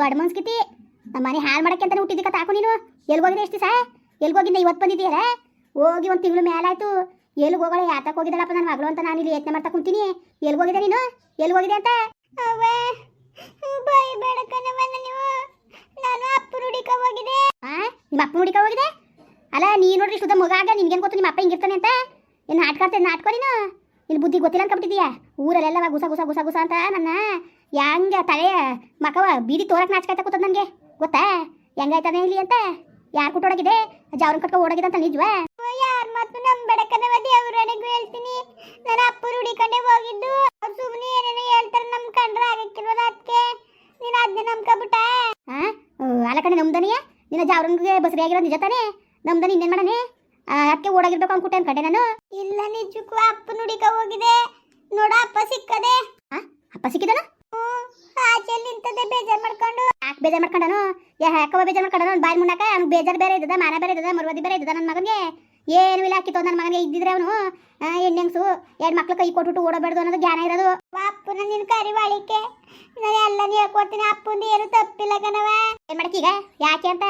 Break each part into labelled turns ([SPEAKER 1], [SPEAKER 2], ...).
[SPEAKER 1] ದೊಡ್ಡ ಮನ್ಸ್ಕಿತಿ ನಮ್ಮ ಮನೆ ಹಾಳು ಮಾಡಕ್ಕೆ ಅಂತಾನೆ ಹುಟ್ಟಿದ್ದಕ್ಕ ತಾಕು ನೀನು? ಎಲ್ಲಿ ಹೋಗಿದೆ ಎಷ್ಟು ದಿವಸ? ಎಲ್ಲಿ ಹೋಗಿದ್ದೆ ಇವತ್ತು ಬಂದಿದ್ದೀಯಲ್ಲ ಹೋಗಿ ಒಂದು ತಿಂಗಳು ಮೇಲಾಯ್ತು ಎಲ್ಲಿ ಹೋಗೋಳೆ? ಯಾತಕ್ಕೆ ಹೋಗಿದ್ದಳಪ್ಪ ನನ್ನ ಮಗಳು ಅಂತ ನಾನು ಇಲ್ಲಿ ಯತ್ನೆ ಮಾಡ್ತಾ ಕುಂತೀನಿ. ಎಲ್ಲಿ ಹೋಗಿದೆ ನೀನು ಎಲ್ಲಿ ಹೋಗಿದೆ ಅಂತ ನಾನು ನಿಮ್ಮ ಅಪ್ಪ ಹುಡುಕ ಹೋಗಿದೆ ಅಲ್ಲ ನೀ ನೋಡ್ರಿ ಶುದ್ಧ ಮಗ ಆಗ ನಿನ್ಗೇನು ಗೊತ್ತು? ನಿಮ್ಮ ಅಪ್ಪ ಹಿಂಗಿರ್ತಾನೆ ಅಂತ? ಏನು ನಾಟಕ ಆಡ್ತೇನೆ ನಾಟಕ ನೀನು? ನಿನ್ನ ಬುದ್ಧಿ ಗೊತ್ತಿಲ್ಲ ಅನ್ಕೊಂಬಿಟ್ಟಿದ್ಯಾ ಊರಲ್ಲೆಲ್ಲ ಗುಸ ಗುಸ ಗುಸ ಗುಸ ಅಂತ ನನ್ನ. ಹೆಂಗ ತಲೆ ಮಕವ ಬೀದಿ ತೋರಕ್ ನಾಚ್ಕಾಯ್ತಾ ಕೂತದ ನನಗೆ? ಗೊತ್ತಾ? ಹೆಂಗಾಯ್ತದೆ ಇಲ್ಲಿ ಅಂತ? ಯಾರು ಕುಟ್ಟೋಡಗಿದೆ ಜಾವ್ರನ್ ಕಟ್ಕೊ ಓಡಾಗಿದೆ ಅಂತ ನಿಜವಾ? ಯಾರು ಮತ್ತು ನಂಬಡಕನವ ದೇವ್ರನಿಗೂ ಹೇಳ್ತೀನಿ. ನನ್ನ ಅಪ್ಪ ಹುಡಿಕೊಂಡೆ ಹೋಗಿದ್ದು. ಸುಮ್ಮನೆ ಏನೇನೋ ಹೇಳ್ತಾರೆ ನಮ್ಮ ಕಂಡ್ರೆ ಆಗಕ್ಕಿಲ್ವಲ್ಲ ಅದಕ್ಕೆ ನೀನು ಅದನ್ನ ನಂಬ್ಕೊಬಿಟ್ಟ? ಅಲ್ಲ ಕಣೆ ನಮ್ದನಿಯ ನಿನ್ನ ಜಾವ್ರನ್ಗೆ ಬಸರಿ ಆಗಿರೋ ನಿಜ ತಾನೇ? ನಮ್ದನಿ ಇನ್ನೇನ್ ಮಾಡನೆ ಅದಕ್ಕೆ ಓಡಾಗಿರ್ಬೇಕು ಅನ್ಕೊಟ್ಟೆ ಅನ್ಕಂಡೆ ನಾನು. ಇಲ್ಲ ನಿಜಕ್ಕೂ ಅಪ್ಪ ನುಡಿಕ ಹೋಗಿದೆ. ನೋಡ ಅಪ್ಪ ಸಿಕ್ಕದೆ. ಅಪ್ಪ ಸಿಕ್ಕಿದನ ಆಚೆ ನಿಂತದೆ ಬೇಜಾರ್ ಮಾಡ್ಕೊಂಡು. ಯಾಕೆ ಬೇಜಾರ್ ಮಾಡ್ಕೊಂಡನು? ಯಾಕವ ಬೇಜಾರ್ ಮಾಡ್ಕೊಂಡನು? ಅವ್ನು ಬಾಯಿ ಮುನ್ನಕ ಅವ್ನು ಬೇಜಾರ್ ಬೇರೆ ಇದ್ದದ ಮಾನ ಬೇರೆ ಇದ್ದದ ಮರುವದಿ ಬೇರೆ ಇದ್ದದ ನನ್ನ ಮಗನಿಗೆ. ಏನು ಇಲ್ಲ ಹಾಕಿತ್ತು ನನ್ನ ಮಗನಿಗೆ ಇದ್ದಿದ್ರೆ ಅವನು ಹೆಣ್ಣೆಂಗ್ಸು ಎರಡು ಮಕ್ಳು ಕೈ ಕೊಟ್ಬಿಟ್ಟು ಓಡಬೇಡ್ದು ಅನ್ನೋದು ಜ್ಞಾನ ಇರೋದು. ಅಪ್ಪನ ನಿನ್ ಕರಿ ಬಾಳಿಕೆ ನಾನು ಎಲ್ಲ ಹೇಳ್ಕೊಡ್ತೀನಿ ಅಪ್ಪಂದು ಏನು ತಪ್ಪಿಲ್ಲ ಕಣವ ಏನ್ ಮಾಡಕ್ಕೀಗ ಯಾಕೆ ಅಂತ?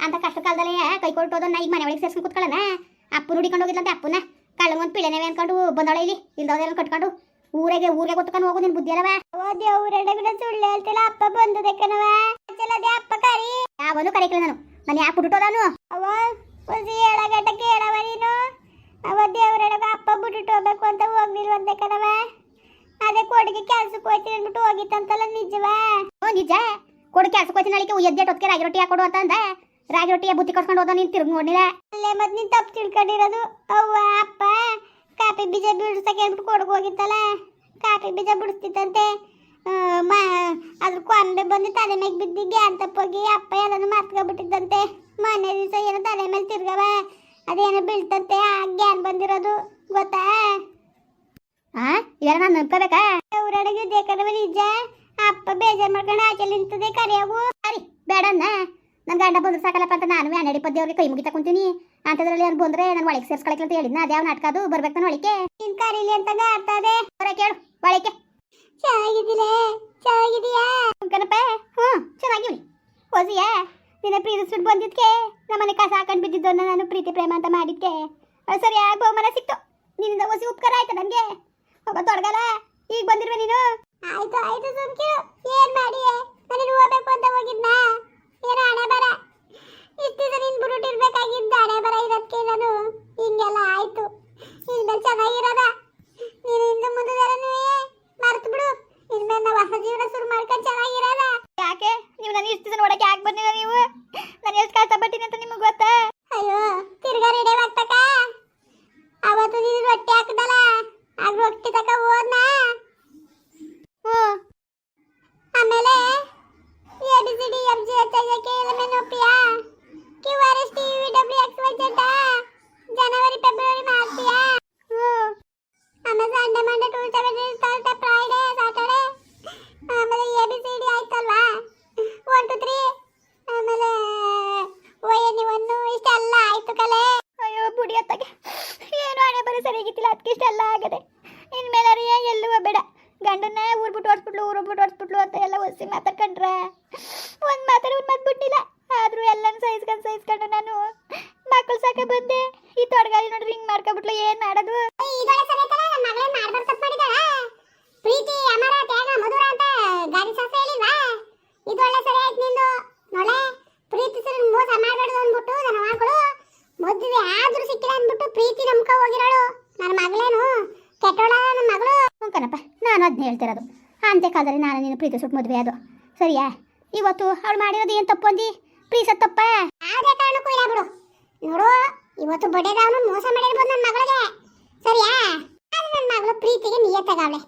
[SPEAKER 1] ಅಂತ ಕಷ್ಟ ಕಾಲದಲ್ಲಿ ಕೈ ಕೊಟ್ಟೋದನ್ನ ಈಗ ಮನೆ ಒಳಗೆ ಸೇರ್ಸ್ಕೊಂಡು ಕೂತ್ಕೊಳ್ಳೋಣ. ಅಪ್ಪನ ಹುಡಿಕೊಂಡು ಹೋಗಿದ್ಲಂತೆ ಅಪ್ಪನ. ಕಳ್ಳಂಗೊಂದು ಪಿಳೆನೇವೆ ಅನ್ಕೊಂಡು ಬಂದವಳೆ ಇಲ್ಲಿ ಇಲ್ದವ್ದೇನು ಕಟ್ಕೊಂಡು. ಊರಿಗೆ ಊರಿಗೆ ಗೊತ್ತಕೊಂಡು ಹೋಗು ನಿನ್ ಬುದ್ಧಿ ಅಲ್ಲವ ದೇವ್ರಡ ಸುಳ್ಳು ಹೇಳ್ತಿಲ್ಲ ಅಪ್ಪ ಬಂದದೆ ಕಣವ ಅದೇ ಅಪ್ಪ ಕರಿ. ಯಾವನು ಕರೀಕಲ್ಲ ನಾನು. ನಾನು ಯಾಕೆ ಬಿಟ್ಟೋದಾನು ಅವ ಒಂದು ಏಳಗಟ್ಟ ಕೇಳವ ನೀನು. ಅವ ದೇವ್ರಡಗ ಅಪ್ಪ ಬಿಟ್ಟು ಹೋಗ್ಬೇಕು ಅಂತ ಹೋಗ್ಲಿಲ್ವಂತೆ ಕಣವ ಅದೇ ಕೊಡುಗೆ ಕೆಲ್ಸಕ್ಕೆ ಹೋಯ್ತೀನಿ ಅಂದ್ಬಿಟ್ಟು ಹೋಗಿತ್ತಂತಲ್ಲ ನಿಜವಾ. ಓ ನಿಜ? ಕೊಡು ಕೆಲ್ಸಕ್ಕೆ ಹೋಯ್ತೀನಿ ಅಳಿಕೆ ಎದ್ದೆ ಟೊತ್ಕೆ ರಾಗಿ ರೊಟ್ಟಿ ಹಾಕೊಡು ಅಂತ ಅಂದ? ರಾಗಿ ರೊಟ್ಟಿಯ ಬುತ್ತಿ ಕಟ್ಕೊಂಡು ಹೋದ ನೀನು ತಿರುಗಿ ನೋಡಿಲ್ಲ ಅಲ್ಲೇ ಮತ್ತೆ ನೀನು ತಪ್ಪು ತಿಳ್ಕೊಂಡಿರೋದು. ಅವ್ವ ಅಪ್ಪ. ಕಾಫಿ ಬೀಜ ಬಿಡಿಸಕ್ಕೆ ಹೇಳ್ಬಿಟ್ಟು ಕೊಡಗು ಹೋಗಿತ್ತಲ್ಲ ಕಾಫಿ ಬೀಜ ಬಿಡಿಸ್ತಿತ್ತಂತೆ ಮಾ, ಅದ್ರ ಕೊಂಬೆ ಬಂದು ತಲೆ ಮೇಲೆ ಬಿದ್ದು ಗ್ಯಾನ್ ತಪ್ಪೋಗಿ ಅಪ್ಪ ಎಲ್ಲಾನು ಮರ್ತ್ಕೊಬಿಟ್ಟಿದ್ದಂತೆ ಮೊನ್ನೆ ದಿವಸ ಏನೋ ತಲೆ ಮೇಲೆ ತಿರ್ಗವ. ಅದೇನೋ ಬೀಳ್ತಂತೆ, ಆ ಗ್ಯಾನ್ ಬಂದಿರೋದು. ಗೊತ್ತಾ? ಆ ಇದೆಲ್ಲ ನಾನು ನಂಬ್ಕೋಬೇಕಾ ಊರೊಳಗೆ ದೇಕರವ ನಿಜ. ಅಪ್ಪ ಬೇಜಾರ್ ಮಾಡ್ಕೊಂಡು ಆಚೆ ನಿಂತದೆ ಕರಿಯಾಗು ಸರಿ ಬೇಡಣ್ಣ ನನ್ನ ಗಂಡ ಬಂದ್ರೆ ಸಾಕಲ್ಲಪ್ಪ ಅಂತ ನಾನು ಹನ್ನೆರಡು ಇಪ್ಪತ್ತು ಕೈ ಮುಗಿತಾ ಕುಂತೀನಿ. ಅಂತದ್ರಲ್ಲಿ ಅವ್ನು ಬಂದ್ರೆ ನಾನು ಒಳಗೆ ಸೇರ್ಸ್ಕೊಳಕ್ಕೆ ಅಂತ ಹೇಳಿದ್ನ. ಅದ್ಯಾವ ನಾಟಕ ಅದು? ಬರ್ಬೇಕು ನಾನು ಒಳಕ್ಕೆ. ನಿನ್ ಕರೀಲಿ ಅಂತ ಆಡ್ತದೆ ಹೊರ ಕೇಳು ಒಳಗೆ ಚೆನ್ನಾಗಿದ್ದಿಲ್ಲ ಚೆನ್ನಾಗಿದೀಯಾ ಕಣಪ್ಪ. ಹ್ಞೂ ಚೆನ್ನಾಗಿವ್ನಿ ಹೊಸಿಯಾ? ನಿನ್ನ ಪ್ರೀತಿಸ್ಬಿಟ್ಟು ಬಂದಿದ್ಕೆ? ನಮ್ಮನೆ ಕಸ ಹಾಕೊಂಡು ಬಿದ್ದಿದ್ದನ್ನ ನಾನು ಪ್ರೀತಿ ಪ್ರೇಮ ಅಂತ ಮಾಡಿದ್ಕೆ? ಅದು ಸರಿಯಾಗಿ ಬಹುಮಾನ ಸಿಕ್ತು. ನಿನ್ನಿಂದ ಹೊಸಿ ಉಪಕಾರ ಆಯ್ತು ನನಗೆ? ಒಬ್ಬ ತೊಡಗಲ್ಲ? ಈಗ ಬಂದಿರುವೆ ನೀನು? ಆಯ್ತು ಆಯ್ತು ಸುಮ್ಕಿರು. ಏನ್ ಮಾಡಿ ನಾನು ಹೋಗ್ಬೇಕು ಅಂತ ಹೋಗಿದ್ನಾ ಏನೋ ಹಣೆ ಬರ ಇಷ್ಟು ದಿವಸ ನಿನ್ ಬಿಟ್ಟಿರ್ಬೇಕಾಗಿದ್ದ ಹಣೆ ಬರ ಇರೋದಕ್ಕೆ ನಾನು ಹಿಂಗೆಲ್ಲ ಆಯ್ತು ಇನ್ಮೇಲೆ ಚೆನ್ನಾಗಿರೋದ ನೀನು ಇನ್ನು ಮುಂದೆ ಮರ್ತು ಬಿಡು ಇನ್ಮೇಲೆ ನಾವು ಹೊಸ ಜೀವನ ಶುರು ಮಾಡ್ಕೊಂಡು ಚೆನ್ನಾಗಿರೋದ ಯಾಕೆ ನೀವು ನಾನು ಇಷ್ಟು ದಿನ ನೋಡಕ್ಕೆ ಯಾಕೆ ಬಂದಿಲ್ಲ ನೀವು? ನಾನು ಎಷ್ಟು ಕಷ್ಟಪಟ್ಟಿನಿ ಅಂತ ನಿಮಗೆ ಗೊತ್ತಾ? ಅಯ್ಯೋ ತಿರ್ಗಾ ರೆಡಿ ಆಗ್ತಕ್ಕ ಅವತ್ತು ನೀನು ರೊಟ್ಟಿ ಹಾಕಿದಲ್ಲ ಆಗ ರೊಟ್ಟಿ ತಕ ಹೋದ್ನ? ಹ್ಞೂ. ಆಮೇಲೆ A B C D F G H I K L M N O P Q R S T V W X Y Z January February ಮಾರ್ಚಿಯಾ ಆಮೇಲೆ Sunday Monday Tuesday Wednesday Thursday Friday Saturday ಆಮೇಲೆ A B C D ಆಯ್ತಲ್ವಾ one two three ಆಮೇಲೆ O N one ಇಷ್ಟೆಲ್ಲ ಆಯ್ತು ಕಲೆ ಅಯ್ಯೋ ಬುಡಿ ಅತ್ತಗೆ ಏನು ಹಣೆ ಬರೀ ಸರಿಯಾಗಿತ್ತಿಲ್ಲ ಅದಕ್ಕೆ ಇಷ್ಟೆಲ್ಲ ಆಗದೆ ಇನ್ಮೇಲೆ ರೀ ಎಲ್ಲೂ ಬೇಡ ಗಂಡನ್ನ ಊರ್ ಬಿಟ್ಟು ಹೊಡ್ಸ್ಬಿಟ್ಲು ಊರು ಬಿಟ್ಟು ಹೊಡ್ಸ್ಬಿಟ್ಲು ಅಂತ ಎಲ್ಲ ಒಸಿ ಮಾತಾಡ್ಕೊಂಡ್ರೆ ಒಂದು ಮಾತಾಡಿ ಒಂದು ಮಾತು ಬಿಟ್ಟಿಲ್ಲ ಆದರೂ ಎಲ್ಲನೂ ಸಹಿಸ್ಕೊಂಡು ಸಹಿಸ್ಕೊಂಡು ನಾನು ಸಾಕ ಬಂದೆ. ಈ ತೊಡಗಾಲಿ ನೋಡ್ರಿ ಹಿಂಗ್ ಮಾಡ್ಕೊಬಿಟ್ಲ ಏನ್ ಮಾಡೋದು? ಪ್ರೀತಿ ಅಮರ ತ್ಯಾಗ ಮಧುರ ಅಂತ ಗಾಡಿ ಸಾಸ ಹೇಳಿಲ್ವಾ? ಇದು ಸರಿ ಆಯ್ತು ನಿಂದು. ನೋಳೆ ಸರಿ ಮೋಸ ಮಾಡಬಾರ್ದು ಅಂದ್ಬಿಟ್ಟು ನನ್ನ ಮಗಳು ಮದುವೆ ಆದ್ರೂ ಸಿಕ್ಕಿಲ್ಲ ಅಂದ್ಬಿಟ್ಟು ಪ್ರೀತಿ ನಂಬ್ಕೊ ಹೋಗಿರೋಳು. ನನ್ನ ಮಗಳೇನು ಕೆಟ್ಟೋಳ ನನ್ನ ಮಗಳು? ಕಣಪ್ಪ ನಾನು ಅದನ್ನ ಹೇಳ್ತಿರೋದು. ಅಂತೆ ಕಾಲದಲ್ಲಿ ನಾನು ನೀನು ಪ್ರೀತಿ ಸುಟ್ಟು ಮದುವೆ ಅದು ಸರಿಯಾ? ಇವತ್ತು ಅವ್ಳು ಮಾಡಿರೋದು ಏನ್ ತಪ್ಪು ಅಂದಿ? ಪ್ರೀಸ ತಪ್ಪ? ಯಾವುದೇ ಕಾರಣಕ್ಕೂ ಇಲ್ಲ ಬಿಡು. ನೋಡು, ಇವತ್ತು ಬಡ್ಡೆದವನು ಮೋಸ ಮಾಡಿರ್ಬೋದು ನನ್ನ ಮಗಳಿಗೆ. ಸರಿಯಾ? ಆದ್ರೆ ನನ್ನ ಮಗಳು ಪ್ರೀತಿಗೆ ನಿಯತ್ತಾಗವಳೆ.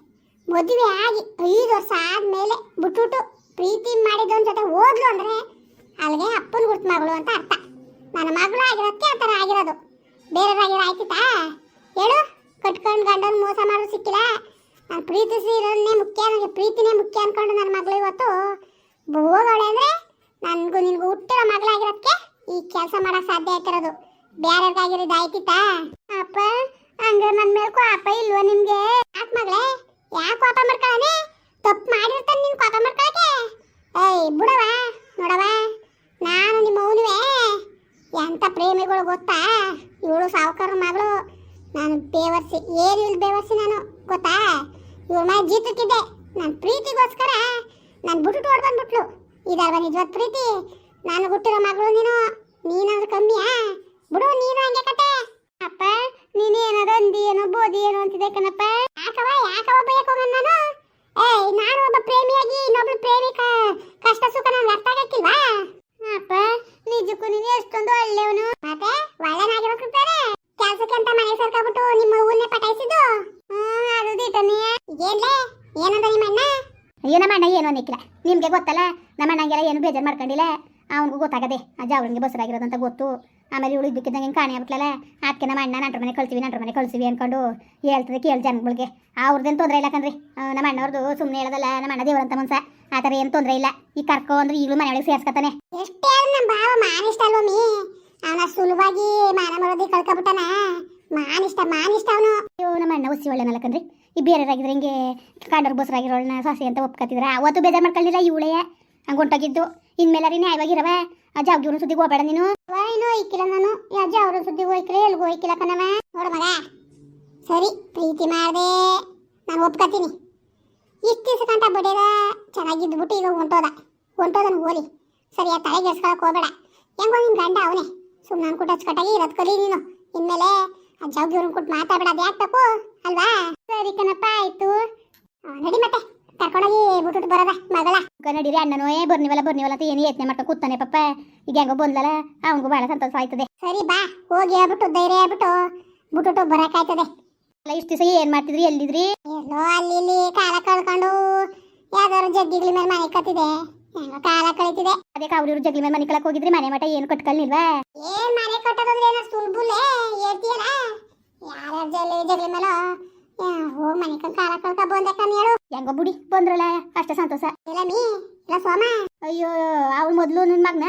[SPEAKER 1] ಮದುವೆ ಆಗಿ ಐದು ವರ್ಷ ಆದ್ಮೇಲೆ ಬಿಟ್ಬಿಟ್ಟು ಪ್ರೀತಿ ಮಾಡಿದವನ ಜೊತೆ ಹೋದ್ಲು ಅಂದ್ರೆ ಅಲ್ಲಿಗೆ ಅಪ್ಪನ ಗುರ್ತು ಮಗಳು ಅಂತ ಅರ್ಥ. ನನ್ನ ಮಗಳು ಆಗಿರೋದಕ್ಕೆ ಆ ಥರ ಆಗಿರೋದು. ಬೇರೆಯವ್ರಾಗಿರೋ ಆಯ್ತಿತ್ತಾ? ಹೇಳು, ಕಟ್ಕೊಂಡು ಗಂಡನ ಮೋಸ ಮಾಡೋದು ಸಿಕ್ಕಿಲ್ಲ. ನಾನು ಪ್ರೀತಿಸಿರೋದನ್ನೇ ಮುಖ್ಯ, ನನಗೆ ಪ್ರೀತಿನೇ ಮುಖ್ಯ ಅಂದ್ಕೊಂಡು ನನ್ನ ಮಗಳು ಇವತ್ತು ಹೋಗವಳೆ ಅಂದರೆ ನನಗೂ ನಿನಗೂ ಹುಟ್ಟಿರೋ ಮಗಳಾಗಿರೋದಕ್ಕೆ ಈ ಕೆಲಸ ಮಾಡಕ್ ಸಾಧ್ಯ ಆಯ್ತಿರೋದು ಬೇರೆಯವ್ರಿಗಾಗಿರೋದು ಆಯ್ತಿತ್ತಾ ಅಪ್ಪ ಹಂಗ ನನ್ನ ಮೇಲೆ ಕೋಪ ಇಲ್ವಾ ನಿಮ್ಗೆ? ಯಾಕೆ ಮಗಳೇ? ಯಾಕೆ ಕೋಪ ಮಾಡ್ಕೊಳ್ಳನೆ ತಪ್ಪು ಮಾಡಿರ್ತಾನೆ ನೀನು ಕೋಪ ಮಾಡ್ಕೊಳಕ್ಕೆ? ಏಯ್ ಬಿಡವ ನೋಡವ ನಾನು ನಿಮ್ಮ ಅವನುವೆ ಎಂತ ಪ್ರೇಮಿಗಳು ಗೊತ್ತಾ? ಇವಳು ಸಾವುಕಾರ ಮಗಳು. ನಾನು ಬೇವರ್ಸಿ ಏನು ಇಲ್ಲ ಬೇವರ್ಸಿ ನಾನು, ಗೊತ್ತಾ? ಇವಳ ಮನೆ ಜೀತಕ್ಕಿದ್ದೆ. ನನ್ನ ಪ್ರೀತಿಗೋಸ್ಕರ ನಾನು ಬಿಟ್ಟು ಹೊಡ್ಬಂದ್ಬಿಟ್ಲು ಇದಲ್ವ ನಿಜವಾದ ಪ್ರೀತಿ? ನಾನು ಹುಟ್ಟಿರೋ ಮಗಳು ನೀನು. ನೀನಾದ್ರೂ ಕಮ್ಮಿಯಾ? ಬಿಡು, ನೀನು ಹಂಗೆ ಕತೆ ಅಪ್ಪ, ನೀನೇನದ ಅಂದಿ ಏನೋ ಬೋದಿ ಏನೋ ಅಂತಿದೆ ಕಣಪ್ಪ. ಯಾಕವ ಯಾಕವ ಬೈಯಕ್ ಹೋಗನ್ ನಾನು? ಏಯ್ ನಾನು ಒಬ್ಬ ಪ್ರೇಮಿಯಾಗಿ ಇನ್ನೊಬ್ಳು ಪ್ರೇಮಿಕ ಕಷ್ಟ ಸುಖ ನನ್ಗೆ ಅರ್ಥ ಆಗಕ್ಕಿಲ್ವಾ ಅಪ್ಪ, ನಿಜಕ್ಕೂ ನೀನು ಎಷ್ಟೊಂದು ಒಳ್ಳೆಯವನು. ಮತ್ತೆ ಒಳ್ಳೆನಾಗಿರ್ಬೇಕು ತಾನೆ ಕೆಲ್ಸಕ್ಕೆ ಅಂತ ಮನೆ ಸೇರ್ಕೊಬಿಟ್ಟು ನಿಮ್ಮ ಊರ್ನೆ ಪಟಾಯಿಸಿದ್ದು? ಹ್ಮ್, ಅದು ದಿಟನೇ. ಏನ್ಲೇ, ಏನಂದ ನಿಮ್ಮ ಅಣ್ಣ ಅಯ್ಯೋ ನಮ್ಮ ಅಣ್ಣ ಏನು ಅನ್ನಕ್ಕಿಲ್ಲ. ನಿಮ್ಗೆ ಗೊತ್ತಲ್ಲ ನಮ್ಮ ಅಣ್ಣಂಗೆಲ್ಲ ಏನು ಬೇಜಾರು ಮಾಡ್ಕೊಂಡಿಲ್ಲ? ಅವನಿಗೂ ಗೊತ್ತಾಗದೆ ಅಜ್ಜ ಅವಳಿಗೆ ಬಸರಾಗಿರೋದಂತ ಗೊತ್ತು. ಆಮೇಲೆ ಇವಳು ಇದ್ದಕ್ಕಿದ್ದಂಗೆ ಹಿಂಗೆ ಕಾಣಿ ಆಗ್ಬಿಟ್ಲಲ್ಲ ಅದಕ್ಕೆ ನಮ್ಮ ಅಣ್ಣ ನಂಟ್ರ ಮನೆ ಕಳ್ಸಿವಿ ನಂಟ್ರ ಮನೆ ಕಳ್ಸಿವಿ ಅಂದ್ಕೊಂಡು ಹೇಳ್ತದೆ ಕೇಳಿ ಜನಗಳಿಗೆ. ಅವ್ರದ್ದೇನು ತೊಂದರೆ ಇಲ್ಲ ಕಣ್ರಿ. ನಮ್ಮ ಅಣ್ಣವ್ರದ್ದು ಸುಮ್ಮನೆ ಹೇಳೋದಲ್ಲ ನಮ್ಮ ಅಣ್ಣ ದೇವರಂತ ಮನ್ಸ ಆ ಥರ ಏನು ತೊಂದರೆ ಇಲ್ಲ. ಈ ಕರ್ಕೋ ಅಂದ್ರೆ ಈಗಲೂ ಮನೆಯೊಳಗೆ ಸೇರ್ಸ್ಕೊತಾನೆ. ಎಷ್ಟೇ ನಮ್ಮ ಭಾವ ಮಾನಿಷ್ಟ ಅಲ್ವಮ್ಮಿ ಅವನ ಸುಲಭವಾಗಿ ಮಾನ ಮರದಿ ಕಳ್ಕೊಬಿಟ್ಟನ? ಮಾನಿಷ್ಟ ಮಾನಿಷ್ಟ ಅವನು. ಅಯ್ಯೋ ನಮ್ಮ ಅಣ್ಣ ಉಸಿ ಒಳ್ಳೆನಲ್ಲ ಕಣ್ರಿ. ಈ ಬೇರೆಯವರಾಗಿದ್ರೆ ಹಿಂಗೆ ಕಾಂಡರ್ ಬಸ್ರಾಗಿರೋಳನ್ನ ಸಾಸಿ ಅಂತ ಒಪ್ಕೊತಿದ್ರ ಅವತ್ತು ಬೇಜಾರು ಮಾಡ್ಕೊಳ್ಳಿಲ್ಲ ಇವಳೆಯ ಹಂಗೆ ಹೊಂಟೋಗಿದ್ದು. ಇನ್ಮೇಲೆ ನ್ಯಾಯವಾಗಿರವ ಅಜ್ಜ ಅವ್ರ ಸುದ್ದಿಗೆ ಹೋಗ್ಬೇಡ ನೀನು. ಏನೋ ಹೋಯ್ಕಿಲ್ಲ ನಾನು. ಅಜ್ಜ ಅವ್ರ ಸುದ್ದಿಗೆ ಹೋಯ್ಕಿಲ್ಲ ಎಲ್ಗೂ ಹೋಯ್ಕಿಲ್ಲ ಕಣವ ನೋಡ ಮಗ. ಸರಿ, ಪ್ರೀತಿ ಮಾಡಿದೆ. ನಾನು ಒಪ್ಕೋತೀನಿ. ಇಷ್ಟು ದಿವಸ ಕಂಟ ಬಡಿಯದ ಚೆನ್ನಾಗಿದ್ಬಿಟ್ಟು ಈಗ ಹೊಂಟೋದ. ಹೊಂಟೋದನ್ ಹೋಲಿ ಸರಿ, ಆ ತಲೆಗೆ ಎಸ್ಕೊಳಕ್ ಹೋಗ್ಬೇಡ. ಹೆಂಗೋ ನಿನ್ ಗಂಡ ಅವನೇ. ಸುಮ್ಮನೆ ಅನ್ಕೊಟ್ಟು ಅಚ್ಚುಕಟ್ಟಾಗಿ ಇರೋದ್ ನೀನು. ಇನ್ಮೇಲೆ ಆ ಜವ್ಗಿವ್ರನ್ ಕೊಟ್ಟು ಮಾತಾಡ್ಬೇಡ. ಅದು ಯಾಕೆ ತಪ್ಪು? ಅಲ್ವಾ ಸರಿ ಕಣಪ್ಪ ಆಯ್ತು ಆ, ನಡಿ ಮತ್ತೆ ಕರ್ಕೊಂಡೋಗಿ ಬಿಟ್ಬಿಟ್ಟು ಬರೋದ ಮಗಳ? ಕನ್ನಡಿರಿ ಅಣ್ಣನೋಯೇ ಬರ್ನಿವಲ್ಲ ಬರ್ನಿವಲ್ಲ ಅಂತ ಏನು ಯತ್ನೆ ಮಾಡ್ಕೊಂಡು ಕೂತಾನೆ ಪಪ್ಪ. ಈಗ ಹೆಂಗೋ ಬಂದಲ್ಲ ಅವನಿಗೂ ಬಹಳ ಸಂತೋಷ ಆಯ್ತದೆ. ಸರಿ ಬಾ ಹೋಗಿ ಹೇಳ್ಬಿಟ್ಟು ಧೈರ್ಯ ಹೇಳ್ಬಿಟ್ಟು ಬಿಟ್ಬಿಟ್ಟು ಬರಕಾಯ್ತದೆ. ಅಲ್ಲ ಇಷ್ಟು ದಿವಸ ಏನ್ ಮಾಡ್ತಿದ್ರಿ ಎಲ್ಲಿದ್ರಿ? ಎಲ್ಲೋ ಅಲ್ಲಿ ಇಲ್ಲಿ ಕಾಲ ಕಳ್ಕೊಂಡು ಯಾವ್ದಾದ್ರು ಜಗ್ಗಿಗಳ ಮೇಲೆ ಮನೆ ಕತ್ತಿದೆ ಕಾಲ ಕಳಿತಿದೆ. ಅದೇ ಅವ್ರಿವ್ರು ಜಗ್ಲಿ ಮೇಲೆ ಮನೆ ಕಳಕ್ ಹೋಗಿದ್ರಿ ಮನೆ ಮಠ ಏನು ಕಟ್ಕೊಳ್ಳಿಲ್ವಾ ಏನ್ ಮನೆ ಕಟ್ಟೋದ್ರೆ ಏನೋ ಸುಲ್ಬುಲೆ ಹೇಳ್ತೀಯಲ್ಲ? ಯಾರ್ಯಾರ ಜಗ್ಲಿ ಮೇಲೆ ಹೋಗ್ ಮನೆ ಕಂಡ್ ಕಾಲ ಕಳ್ಕ ಬಂದೆ ಕಣ್ ಹೇಳು. ಹೆಂಗೋ ಬುಡಿ ಬಂದ್ರಲ್ಲ ಅಷ್ಟೇ ಸಂತೋಷ. ಇಲ್ಲ ಮೀ ಇಲ್ಲ ಸೋಮ? ಅಯ್ಯೋ ಅವ್ಳು ಮೊದಲು ನಿನ್ನ ಮಗ್ನ?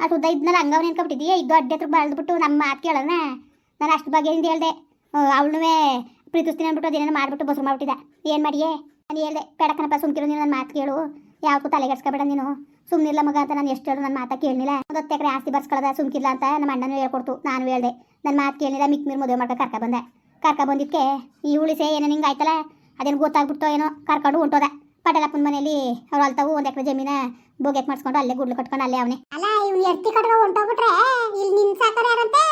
[SPEAKER 1] ಆ ಉದ್ದ ಇದ್ನಲ್ಲ ಹಂಗವ್ ನೆನ್ಕೊಬಿಟ್ಟಿದ್ದೀಯ ಇದು ಅಡ್ಡೆ ಹತ್ರ ಬಾಳ್ದ್ಬಿಟ್ಟು ನಮ್ಮ ಮಾತು ಕೇಳೋಣ. ನಾನು ಅಷ್ಟು ಬಗೆಯಿಂದ ಹೇಳ್ದೆ. ಅವಳನ್ನೇ ಪ್ರೀತಿಸ್ತೀನಿ ಅಂದ್ಬಿಟ್ಟು ಅದೇನೇನೋ ಮಾಡಿಬಿಟ್ಟು ಬಸರು ಮಾಡ್ಬಿಟ್ಟಿದ್ದ. ಏನು ಮಾಡಿಯೇ? ನಾನು ಹೇಳ್ದೆ ಬೇಡಕ್ಕನಪ್ಪ ಸುಮ್ಕಿರು ನೀನು ನನ್ನ ಮಾತು ಕೇಳು. ಯಾವಕ್ಕೂ ತಲೆಗೆಡ್ಸ್ಕೊಬೇಡ ನೀನು. ಸುಮ್ಮನಿಲ್ಲ ಮಗ ಅಂತ ನಾನು ಎಷ್ಟು ಹೇಳು ನನ್ನ ಮಾತಾ ಕೇಳಲಿಲ್ಲ ಒಂದು ಹತ್ತು ಎಕರೆ ಆಸ್ತಿ ಬರ್ಸ್ಕೊಳ್ಳೋದ ಸುಮ್ಕಿಲ್ಲ ಅಂತ ನಮ್ಮ ಅಣ್ಣನೂ ಹೇಳ್ಕೊಡ್ತು. ನಾನು ಹೇಳ್ದೆ ನನ್ನ ಮಾತು ಕೇಳಲಿಲ್ಲ ಮಿಕ್ ಮೀರ್ ಮದುವೆ ಮಾಡ್ಕೊ ಕರ್ಕ ಬಂದೆ. ಕರ್ಕ ಬಂದಿದ್ದಕ್ಕೆ ಈ ಉಳಿಸೆ ಏನೋ ಹಿಂಗೆ ಆಯ್ತಲ್ಲ ಅದೇನು ಗೊತ್ತಾಗ್ಬಿಡ್ತೋ ಏನೋ ಕರ್ಕೊಂಡು ಹೊಂಟೋದ ಪಟೇಲಪ್ಪನ ಮನೇಲಿ ಅವ್ರು ಅಲ್ತಾವು ಒಂದು ಎಕರೆ ಜಮೀನ ಬೋಗೆಟ್ ಮಾಡಿಸ್ಕೊಂಡು ಅಲ್ಲೇ ಗುಡ್ಲು ಕಟ್ಕೊಂಡು ಅಲ್ಲೇ ಅವನೇ. ಅಲ್ಲ ಇವ್ನು ಎತ್ತಿ ಕಟ್ಕೊಂಡು ಹೊಂಟೋಗ್ಬಿಟ್ರೆ ಇಲ್ಲಿ ನಿನ್ ಸಾಕಾರ ಯಾರಂತೆ?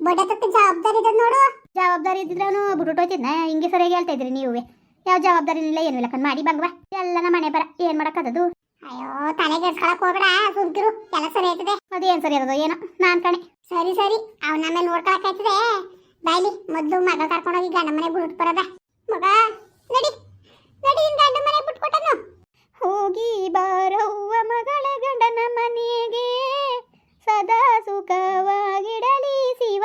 [SPEAKER 1] ಬಡ್ಡೆ ತಕ್ಕ ಜವಾಬ್ದಾರಿ ಇದ್ದದ್ ನೋಡು. ಜವಾಬ್ದಾರಿ ಇದ್ದಿದ್ರೆ ಅವನು ಬಿಟ್ಬಿಟ್ಟೋಯ್ತಿದ್ನ ಹಿಂಗೆ ಸರಿಯಾಗಿ ಹೇಳ್ತಾ ಇದ್ರಿ ನೀವೇ. ಯಾವ ಜವಾಬ್ದಾರಿ ಇಲ್ಲ ಏನು ಇಲ್ಲ ಕಣ್ ಮಾಡಿ ಬಂಗ್ವಾ ಎಲ್ಲ ನಮ್ಮ ಮನೆ ಬರ ಏನ್ ಮಾಡಕ್ಕದದು ಅಯ್ಯೋ ತಲೆ ಕೆಡ್ಸ್ಕೊಳಕ್ ಹೋಗ್ಬೇಡ ಸುಮ್ಕಿರು ಎಲ್ಲ ಸರಿ ಆಯ್ತದೆ. ಅದೇನ್ ಸರಿ ಇರೋದು ಏನೋ ನಾನು ಕಣೆ. ಸರಿ ಸರಿ ಅವ್ನ ಮೇಲೆ ನೋಡ್ಕೊಳಕ್ ಆಯ್ತದೆ. ಬಾಯ್ಲಿ, ಮೊದಲು ಮಗ ಕರ್ಕೊಂಡೋಗಿ ಗಂಡ ಮನೆ ಬಿಟ್ಟು ಬರೋದ? ಮಗ, ನಡಿ ನಡಿ ಗಂಡ ಮನೆ ಬಿಟ್ಕೊಟ್ಟನು ಹೋಗಿ ಬಾರವ್ವ ಮಗಳ ಗಂಡನ ಮನೆಗೆ. ಸದಾ ಸುಖವಾಗಿಡಲಿ ಶಿವ.